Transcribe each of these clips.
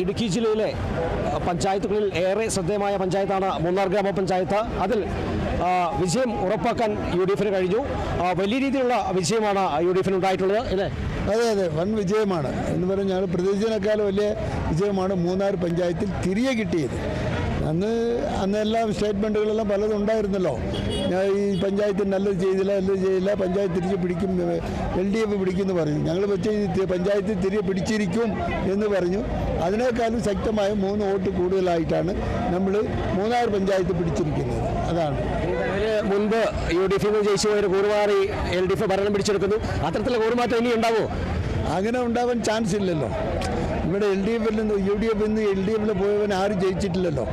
ഇടുക്കി ജില്ലയിലെ പഞ്ചായത്തുകളിൽ ഏറെ ശ്രദ്ധേയമായ പഞ്ചായത്താണ് മൂന്നാർ ഗ്രാമപഞ്ചായത്ത്. അതിൽ വിജയം ഉറപ്പാക്കാൻ യു ഡി എഫിന് കഴിഞ്ഞു വലിയ രീതിയിലുള്ള വിജയമാണ് യു ഡി എഫിന് ഉണ്ടായിട്ടുള്ളത്. അല്ലേ? അതെ അതെ. വൻ വിജയമാണ്. എന്ന് പറഞ്ഞാൽ പ്രതീക്ഷിച്ചതിനേക്കാൾ വലിയ വിജയമാണ് മൂന്നാർ പഞ്ചായത്തിൽ തിരികെ കിട്ടിയത്. അന്ന് അന്നെല്ലാം സ്റ്റേറ്റ്മെന്റുകളെല്ലാം പലതും ഉണ്ടായിരുന്നല്ലോ. ഞാൻ ഈ പഞ്ചായത്ത് നല്ലത് ചെയ്തില്ല നല്ലത് ചെയ്തില്ല പഞ്ചായത്ത് തിരിച്ച് പിടിക്കും എൽ ഡി എഫ് പിടിക്കുമെന്ന് പറഞ്ഞു. ഞങ്ങൾ പക്ഷേ തി- പഞ്ചായത്ത് തിരികെ പിടിച്ചിരിക്കും എന്ന് പറഞ്ഞു. അതിനേക്കാളും ശക്തമായ മൂന്ന് വോട്ട് കൂടുതലായിട്ടാണ് നമ്മൾ മൂന്നാർ പഞ്ചായത്ത് പിടിച്ചിരിക്കുന്നത്. അതാണ്. മുൻപ് യു ഡി എഫിൽ നിന്ന് ജയിച്ചു പോയൊരു കൂറുമാറി എൽ ഡി എഫ് ഭരണം പിടിച്ചെടുക്കുന്നു. അത്തരത്തിലുള്ള കൂറുമാറ്റം ഇനി ഉണ്ടാവുമോ അങ്ങനെ ഉണ്ടാവാൻ ചാൻസ് ഇല്ലല്ലോ. ഇവിടെ എൽ ഡി എഫിൽ നിന്ന് യു ഡി എഫിൽ നിന്ന് എൽ ഡി എഫിൽ പോയവൻ ആരും ജയിച്ചിട്ടില്ലല്ലോ.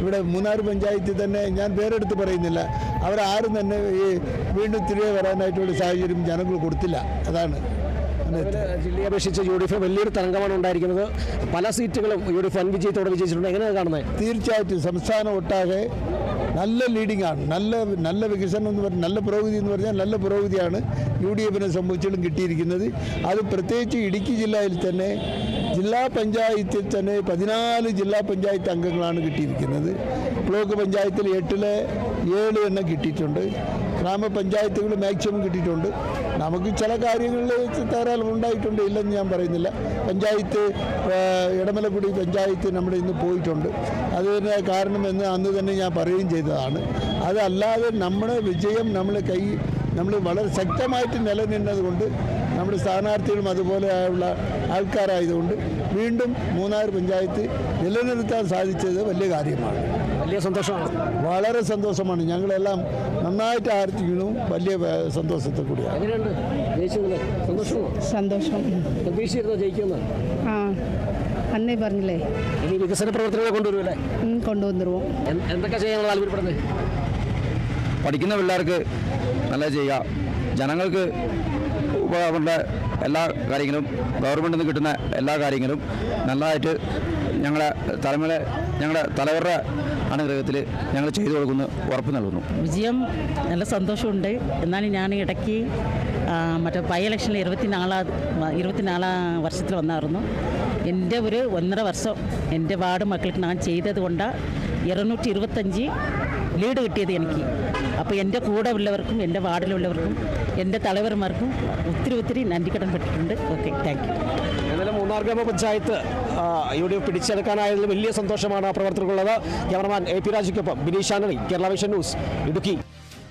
ഇവിടെ മൂന്നാർ പഞ്ചായത്തിൽ തന്നെ ഞാൻ പേരെടുത്ത് പറയുന്നില്ല. അവരാരും തന്നെ ഈ വീണ്ടും തിരികെ വരാനായിട്ടുള്ള സാഹചര്യം ജനങ്ങൾ കൊടുത്തില്ല. അതാണ് ജില്ലയെ അപേക്ഷിച്ച് യു ഡി എഫ് വലിയൊരു തരംഗമാണ് ഉണ്ടായിരിക്കുന്നത്. പല സീറ്റുകളും യു ഡി എഫ് വൻ വിജയത്തോടെ വിജയിച്ചിട്ടുണ്ട്. എങ്ങനെയാണ് കാണുന്നത്? തീർച്ചയായിട്ടും സംസ്ഥാനം ഒട്ടാകെ നല്ല ലീഡിംഗ് ആണ്. നല്ല നല്ല വികസനം എന്ന് പറഞ്ഞാൽ നല്ല പുരോഗതി എന്ന് പറഞ്ഞാൽ നല്ല പുരോഗതിയാണ് യു ഡി എഫിനെ സംബന്ധിച്ചിടും കിട്ടിയിരിക്കുന്നത്. അത് പ്രത്യേകിച്ച് ഇടുക്കി ജില്ലയിൽ തന്നെ ജില്ലാ പഞ്ചായത്തിൽ തന്നെ പതിനാല് ജില്ലാ പഞ്ചായത്ത് അംഗങ്ങളാണ് കിട്ടിയിരിക്കുന്നത്. ബ്ലോക്ക് പഞ്ചായത്തിൽ എട്ടിലെ ഏഴ് എണ്ണം കിട്ടിയിട്ടുണ്ട്. ഗ്രാമപഞ്ചായത്തുകൾ മാക്സിമം കിട്ടിയിട്ടുണ്ട്. നമുക്ക് ചില കാര്യങ്ങളിൽ തകരാറ് ഉണ്ടായിട്ടുണ്ട് ഇല്ലെന്ന് ഞാൻ പറയുന്നില്ല. പഞ്ചായത്ത് ഇടമലക്കുടി പഞ്ചായത്ത് നമ്മുടെ ഇന്ന് പോയിട്ടുണ്ട്. അതിന് കാരണമെന്ന് അന്ന് തന്നെ ഞാൻ പറയുകയും ചെയ്തതാണ്. അതല്ലാതെ നമ്മുടെ വിജയം നമ്മൾ കൈ നമ്മൾ വളരെ ശക്തമായിട്ട് നിലനിന്നത് കൊണ്ട് നമ്മുടെ സ്ഥാനാർത്ഥികളും അതുപോലെയുള്ള ആൾക്കാരായതുകൊണ്ട് വീണ്ടും മൂന്നാർ പഞ്ചായത്ത് നിലനിർത്താൻ സാധിച്ചത് വലിയ കാര്യമാണ്. വലിയ സന്തോഷമാണ്. വളരെ സന്തോഷമാണ്. ഞങ്ങളെല്ലാം നന്നായിട്ട് ആർത്തിക്കുന്നു വലിയ സന്തോഷത്തെ കൂടിയാണ്. സന്തോഷം. ആ അന്നേ പറഞ്ഞില്ലേ? ഇനി വികസന പ്രവർത്തനങ്ങൾ കൊണ്ടുവരുമല്ലേ? ഉം, എന്തൊക്കെ ചെയ്യാനാണ് താല്പര്യപ്പെടുന്നത്? പഠിക്കുന്ന പിള്ളേർക്ക് നല്ല ചെയ്യുക ജനങ്ങൾക്ക് അവരുടെ എല്ലാ കാര്യങ്ങളും ഗവൺമെന്റിൽ നിന്ന് കിട്ടുന്ന എല്ലാ കാര്യങ്ങളും നല്ലതായിട്ട് ഞങ്ങളുടെ തലമുറ ഞങ്ങളുടെ തലവരുടെ അനുഗ്രഹത്തിൽ ഞങ്ങൾ ചെയ്തു കൊടുക്കുന്നു ഉറപ്പ് നൽകുന്നു. വിജയം നല്ല സന്തോഷമുണ്ട്. എന്നാലും ഞാൻ ഇടയ്ക്ക് മറ്റേ ബൈ ഇലക്ഷനിൽ ഇരുപത്തിനാലാം ഇരുപത്തിനാലാം വർഷത്തിൽ വന്നായിരുന്നു. എന്റെ ഒരു ഒന്നര വർഷം എന്റെ വാർഡ് മക്കൾക്ക് ഞാൻ ചെയ്തത് കൊണ്ട് ഇരുന്നൂറ്റി ഇരുപത്തഞ്ച് ലീഡ് കിട്ടിയത് എനിക്ക്. അപ്പോൾ എന്റെ കൂടെ ഉള്ളവർക്കും എന്റെ വാർഡിലുള്ളവർക്കും എന്റെ തലവന്മാർക്കും ഒത്തിരി ഒത്തിരി നന്ദി പെട്ടിട്ടുണ്ട്. Okay thank you. എന്നാലും മൂന്നാർ ഗ്രാമപഞ്ചായത്ത് പഞ്ചായത്ത് യു ഡി എഫ് പിടിച്ചെടുക്കാനായതിൽ വലിയ സന്തോഷമാണ് പ്രവർത്തകർക്കുള്ളത്. ക്യാമറമാൻ എ പി രാജയ്ക്കൊപ്പം ബിനീഷ് ആന്റണി കേരള വിഷൻ ന്യൂസ് ഇടുക്കി.